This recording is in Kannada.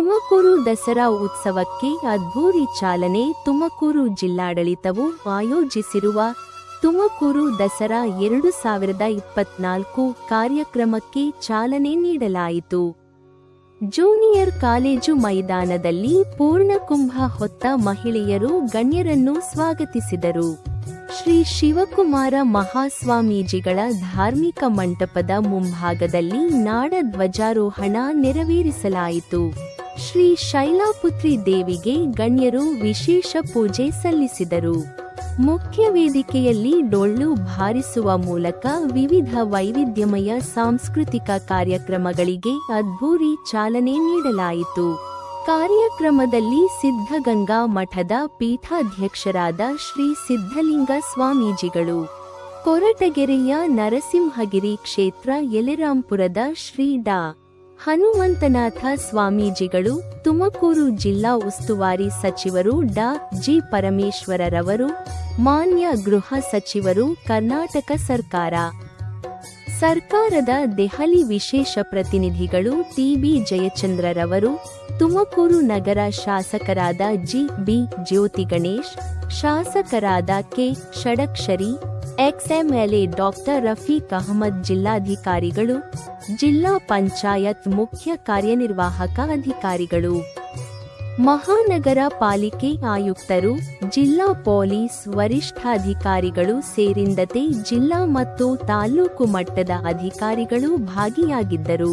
ತುಮಕೂರು ದಸರಾ ಉತ್ಸವಕ್ಕೆ ಅದ್ಭೂರಿ ಚಾಲನೆ ತುಮಕೂರು ಜಿಲ್ಲಾಡಳಿತವು ಆಯೋಜಿಸಿರುವ ತುಮಕೂರು ದಸರಾ ಎರಡು ಸಾವಿರದ ಇಪ್ಪತ್ನಾಲ್ಕು ಕಾರ್ಯಕ್ರಮಕ್ಕೆ ಚಾಲನೆ ನೀಡಲಾಯಿತು. ಜೂನಿಯರ್ ಕಾಲೇಜು ಮೈದಾನದಲ್ಲಿ ಪೂರ್ಣಕುಂಭ ಹೊತ್ತ ಮಹಿಳೆಯರು ಗಣ್ಯರನ್ನು ಸ್ವಾಗತಿಸಿದರು. ಶ್ರೀ ಶಿವಕುಮಾರ ಮಹಾಸ್ವಾಮೀಜಿಗಳ ಧಾರ್ಮಿಕ ಮಂಟಪದ ಮುಂಭಾಗದಲ್ಲಿ ನಾಡ ಧ್ವಜಾರೋಹಣ ನೆರವೇರಿಸಲಾಯಿತು. ಶ್ರೀ ಶೈಲಾಪುತ್ರಿ ದೇವಿಗೆ ಗಣ್ಯರು ವಿಶೇಷ ಪೂಜೆ ಸಲ್ಲಿಸಿದರು. ಮುಖ್ಯ ವೇದಿಕೆಯಲ್ಲಿ ಡೊಳ್ಳು ಭಾರಿಸುವ ಮೂಲಕ ವಿವಿಧ ವೈವಿಧ್ಯಮಯ ಸಾಂಸ್ಕೃತಿಕ ಕಾರ್ಯಕ್ರಮಗಳಿಗೆ ಅದ್ಭೂರಿ ಚಾಲನೆ ನೀಡಲಾಯಿತು. ಕಾರ್ಯಕ್ರಮದಲ್ಲಿ ಸಿದ್ಧಗಂಗಾ ಮಠದ ಪೀಠಾಧ್ಯಕ್ಷರಾದ ಶ್ರೀ ಸಿದ್ಧಲಿಂಗ ಸ್ವಾಮೀಜಿಗಳು, ಕೊರಟಗೆರೆಯ ನರಸಿಂಹಗಿರಿ ಕ್ಷೇತ್ರ, ಯಲೆರಾಂಪುರದ ಶ್ರೀ ಡಾ. ಹನುಮಂತನಾಥ ಸ್ವಾಮೀಜಿಗಳು ತುಮಕೂರು ಜಿಲ್ಲಾ ಉಸ್ತುವಾರಿ ಸಚಿವರು ಡಾ. ಜಿ. ಪರಮೇಶ್ವರರವರು, ಮಾನ್ಯ ಗೃಹ ಸಚಿವರು, ಕರ್ನಾಟಕ ಸರ್ಕಾರ. ಸರ್ಕಾರದ ದೆಹಲಿ ವಿಶೇಷ ಪ್ರತಿನಿಧಿಗಳು ಟಿಬಿ ಜಯಚಂದ್ರರವರು, ತುಮಕೂರು ನಗರ ಶಾಸಕರಾದ ಜಿ. ಬಿ. ಜ್ಯೋತಿ ಗಣೇಶ್, ಶಾಸಕರಾದ K. Shadakshari ex MLA doctor Rafiq Ahmed ಜಿಲ್ಲಾಧಿಕಾರಿಗಳು, ಜಿಲ್ಲಾ ಪಂಚಾಯತ್ ಮುಖ್ಯ ಕಾರ್ಯನಿರ್ವಾಹಕ ಅಧಿಕಾರಿಗಳು, ಮಹಾನಗರ ಪಾಲಿಕೆ ಆಯುಕ್ತರು, ಜಿಲ್ಲಾ ಪೊಲೀಸ್ ವರಿಷ್ಠಾಧಿಕಾರಿಗಳು ಸೇರಿದಂತೆ ಜಿಲ್ಲಾ ಮತ್ತು ತಾಲೂಕು ಮಟ್ಟದ ಅಧಿಕಾರಿಗಳು ಭಾಗಿಯಾಗಿದ್ದರು.